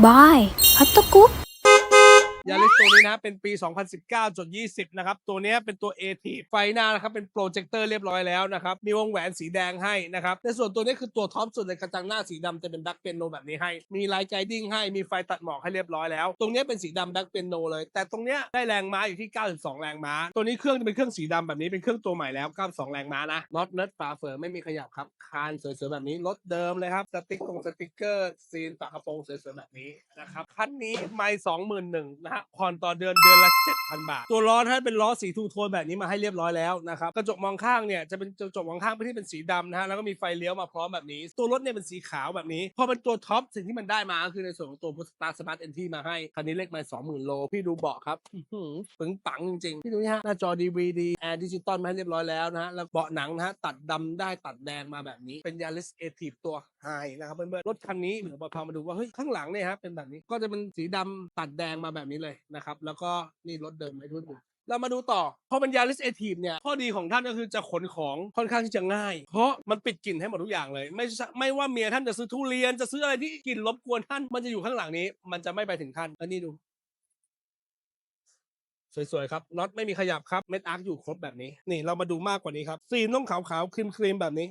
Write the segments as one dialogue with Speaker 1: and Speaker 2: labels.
Speaker 1: బాయ్ అత్తకు
Speaker 2: ยาริสตัวนี้นะเป็นปี 2019จด20 นะครับ ตัวนี้เป็นตัว a t ไฟหน้านะครับเป็นโปรเจคเตอร์เรียบร้อยแล้วนะครับ มีวงแหวนสีแดงให้นะครับ ในส่วนตัวนี้คือตัวท็อปสุดเลยกระจังหน้าสีดำจะเป็นแบ็คเปียโนแบบนี้ให้ มีไลท์ไกดิ้งให้ มีไฟตัดหมอกให้เรียบร้อยแล้ว ตรงนี้เป็นสีดำแบ็คเปียโนเลย แต่ตรงนี้ได้แรงม้าอยู่ที่ 92 แรงม้า ตัวนี้เครื่องจะเป็นเครื่องสีดำแบบนี้เป็นเครื่องตัวใหม่แล้ว 92 แรงม้านะน็อตเนิร์ดฝาเฟืองไม่มีขยับครับคานสวยๆแบบนี้รถเดิมเลยครับสติ๊กตรงสติ๊กเกอร์ซีนฝากระโปรงสวยๆแบบนี้นะครับคันนี้ไม่สองหมื่นหนึ่งนะฮะผ่อนต่อเดือนเดือนละ 7,000 บาท ตัวล้อท่านเป็นล้อสีทูโทนแบบนี้มาให้เรียบร้อยแล้วนะครับกระจกมองข้างเนี่ยจะเป็นกระจกมองข้างที่เป็นสีดำนะฮะแล้วก็มีไฟเลี้ยวมาพร้อมแบบนี้ ตัวรถเนี่ยเป็นสีขาวแบบนี้พอเป็นตัวท็อปสิ่งที่มันได้มาก็คือในส่วนของตัวพุทสตาร์สมาร์ทเอนทีมาให้คันนี้เลขมา20,000โลพี่ดูเบาะครับหือปึงปังจริงๆพี่ดูนี่ฮะหน้าจอ DVD แอร์ดิจิตอลมาให้เรียบร้อยแล้วนะฮะแล้วเบาะหนังนะฮะตัดดำได้ตัดแดงมาแบบนี้เป็นยาริสเอทีฟตัวไฮนะครับเพื่อนๆรถคันนี้เดี๋ยวพามาดูว่าเฮ้ยข้างหลังเนี่ยฮะเป็นแบบนี้ก็จะเป็นสีดำตัดแดงมาแบบนี้เลยนะครับ แล้วก็นี่รถเดิมให้ทุกคนเรามาดูต่อ พอเป็นยาริสเอทีฟเนี่ย ข้อดีของท่านก็คือจะขนของค่อนข้างที่จะง่าย เพราะมันปิดกลิ่นให้หมดทุกอย่างเลย ไม่ไม่ว่าเมียท่านจะซื้อทุเรียนจะซื้ออะไรที่กลิ่นรบกวนท่าน มันจะอยู่ข้างหลังนี้ มันจะไม่ไปถึงท่านอันนี้ดู สวยๆครับน็อตไม่มีขยับครับ เม็ดอาร์คอยู่ครบแบบนี้ นี่เรามาดูมากกว่านี้ครับซีนต้องขาวๆครีมๆแบบนี้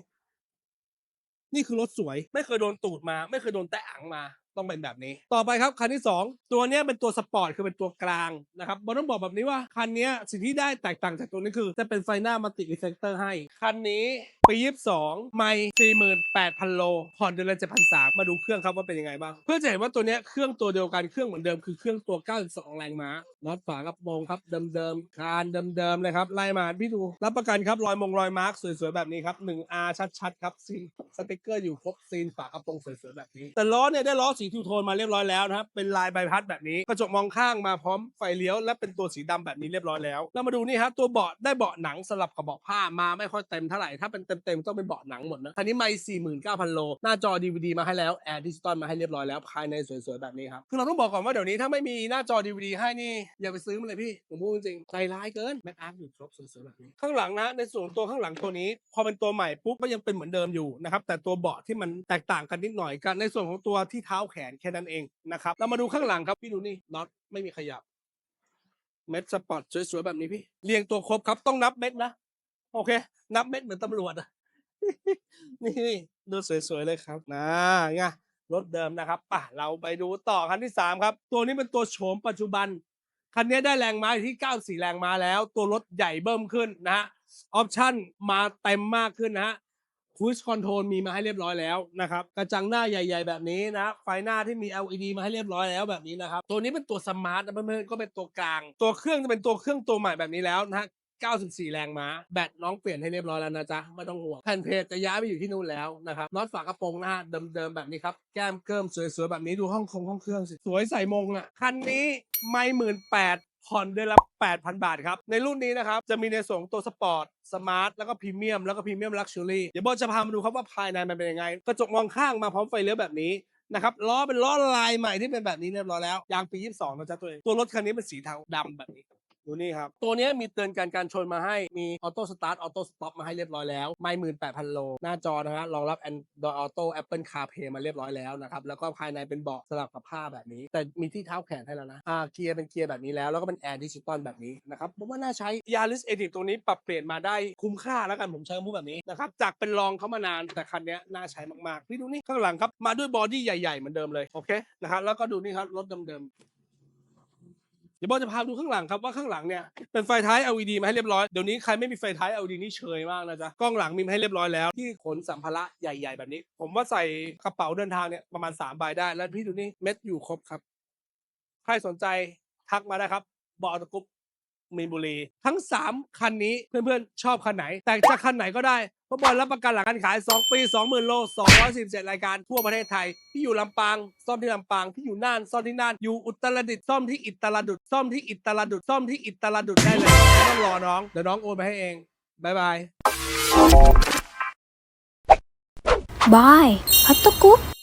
Speaker 2: นี่คือรถสวย ไม่เคยโดนตูดมา ไม่เคยโดนแตะอังมา ต้องเป็นแบบนี้ ต่อไปครับคันที่ 2 ตัวนี้เป็นตัวสปอร์ตคือเป็นตัวกลางนะครับบอต้องบอกแบบนี้ว่าคันนี้สิ่งที่ได้แตกต่างจากตัวนี้คือ จะเป็นไฟหน้ามัลติรีเฟกเตอร์ให้ คันนี้ปี22 ไม่48,000 โล ผ่อนเดือนละ7,300 มาดูเครื่องครับว่าเป็นยังไงบ้าง เพื่อจะเห็นว่าตัวนี้เครื่องตัวเดียวกันเครื่องเหมือนเดิมคือเครื่องตัว 92 แรงม้าน็อตฝากระโปรงครับเดิมๆคานเดิมๆเลยครับไล่มาพี่ดูรับประกันครับรอยมงรอยมาร์กสวยๆแบบนี้ครับ 1R ชัดๆครับซีน สติกเกอร์อยู่ครบซีนฝากระโปรงสวยๆแบบนี้ แต่ล้อเนี่ยได้ล้อสีทูโทนมาเรียบร้อยแล้วนะครับเป็นลายใบพัดแบบนี้กระจกมองข้างมาพร้อมไฟเลี้ยวและเป็นตัวสีดำแบบนี้เรียบร้อยแล้วเรามาดูนี่ครับตัวเบาะได้เบาะหนังสลับกับเบาะผ้ามาไม่ค่อยเต็มเท่าไหร่ถ้าเป็นเต็มๆต้องเป็นเบาะหนังหมดนะคันนี้ไม่49,000 โล หน้าจอ DVD มาให้แล้วแอร์ดิจิตอลมาให้เรียบร้อยแล้วภายในสวยๆแบบนี้ครับคือเราต้องบอกก่อนว่าเดี๋ยวนี้ถ้าไม่มีหน้าจอ DVD ให้นี่อย่าไปซื้อมันเลยพี่ผมพูดจริงๆใจร้ายเกินแม็กอาร์อยู่ครบสวยๆแบบนี้ข้างหลังนะในส่วนตัวข้างหลังตัวนี้ พอเป็นตัวใหม่ปุ๊บก็ยังเป็นเหมือนเดิมอยู่นะครับแต่ตัวเบาะที่มันแตกต่างกันนิดหน่อยกัน ในส่วนของตัวที่เท้าแขนแค่นั้นเองนะครับเรามาดูข้างหลังครับพี่ดูนี่น็อตไม่มีขยับ เม็ดสปอร์ตสวยๆแบบนี้พี่เรียงตัวครบครับต้องนับเม็ดนะโอเค นับเม็ดเหมือนตำรวจอะนี่ดูสวยๆเลยครับนะไงรถเดิมนะครับป่ะเราไปดูต่อคันที่ 3 ครับ ตัวนี้เป็นตัวโฉมปัจจุบัน คันนี้ได้แรงม้าอยู่ที่ 94 แรงม้าแล้ว ตัวรถใหญ่เบิ่มขึ้นนะฮะออปชั่นมาเต็มมากขึ้นนะฮะ คูชคอนโทรลมีมาให้เรียบร้อยแล้วนะครับกระจังหน้าใหญ่ ๆ แบบนี้นะไฟหน้าที่มี LED มาให้เรียบร้อยแล้วแบบนี้นะครับตัวนี้เป็นตัวสมาร์ทนะเพื่อนๆก็เป็นตัวกลาง ตัวเครื่องจะเป็นตัวเครื่องตัวใหม่แบบนี้แล้วนะฮะ94 แรงม้า แบตน้องเปลี่ยนให้เรียบร้อยแล้วนะจ๊ะ ไม่ต้องห่วง แผ่นเพจจะย้ายไปอยู่ที่นู่นแล้วนะครับน็อตฝากระโปรงหน้าเดิมๆแบบนี้ครับ แก้มเกิมสวยๆ แบบนี้ดูห้องคงห้องเครื่องสิ สวยใส่มงอะ คันนี้ไม่หมื่นแปด ผ่อนเดือนละ 8,000 บาทครับ ในรุ่นนี้นะครับ จะมีในส่วนของตัวสปอร์ต สมาร์ท แล้วก็พรีเมียม แล้วก็พรีเมียมลักชัวรี่ เดี๋ยวบอจะพามาดูครับว่าภายในมันเป็นยังไง กระจกมองข้างมาพร้อมไฟเลี้ยวแบบนี้นะครับล้อเป็นล้อลายใหม่ที่เป็นแบบนี้เรียบร้อยแล้ว ยางปี 22นะจ๊ะตัวเอง ตัวรถคันนี้เป็นสีเทาดำแบบนี้ ดูนี่ครับ ตัวนี้มีเตือนการการชนมาให้ มีออโต้สตาร์ทออโต้สต็อปมาให้เรียบร้อยแล้ว ไม่หมื่นแปดพันโล หน้าจอนะฮะรองรับ Android Auto Apple CarPlay มาเรียบร้อยแล้วนะครับ แล้วก็ภายในเป็นเบาะสลับกับผ้าแบบนี้ แต่มีที่เท้าแขนให้แล้วนะ อ่า เกียร์เป็นเกียร์แบบนี้แล้ว แล้วก็เป็นแอร์ดิจิตอลแบบนี้นะครับ ผมว่าน่าใช้ Yaris e d i t ตัวนี้ปรับเปลี่ยนมาได้คุ้มค่าแล้วกัน ผมใช้คำพูดแบบนี้นะครับ จากเป็นรองเขามานาน แต่คันนี้น่าใช้มากๆ พี่ดูนี่ข้างหลังครับ มาด้วยบอดี้ใหญ่ๆเหมือนเดิมเลย โอเค นะครับ แล้วก็ดูนี่ครับรถเดิมๆ ดี๋ยวบอลจะพาดูข้างหลังครับว่าข้างหลังเนี่ยเป็นไฟท้าย LED มาให้เรียบร้อย เดี๋ยวนี้ใครไม่มีไฟท้าย LED นี่เชยมากนะจ๊ะ กล้องหลังมีมาให้เรียบร้อยแล้ว ที่ขนสัมภาระใหญ่ ๆ แบบนี้ ผมว่าใส่กระเป๋าเดินทางเนี่ยประมาณ3ใบได้ แล้วพี่ดูนี่เม็ดอยู่ครบครับ ใครสนใจทักมาได้ครับ บอลตะกุ๊บ มีนบุรี ทั้ง 3 คันนี้เพื่อนๆ ชอบคันไหน แต่จะคันไหนก็ได้เพราะบอลรับประกันหลังการขาย 2 ปี 20,000 โล 247 รายการทั่วประเทศไทย ที่อยู่ลำปาง ซ่อมที่ลำปาง ที่อยู่น่าน ซ่อมที่น่าน อยู่อุตรดิตถ์ซ่อมที่อิตรดุษซ่อมที่อิตรดุษซ่อมที่อิตรดุษได้เลยไม่ต้องรอน้อง เดี๋ยวน้องโอนไปให้เองบายบาย
Speaker 1: Bye. Hottoku.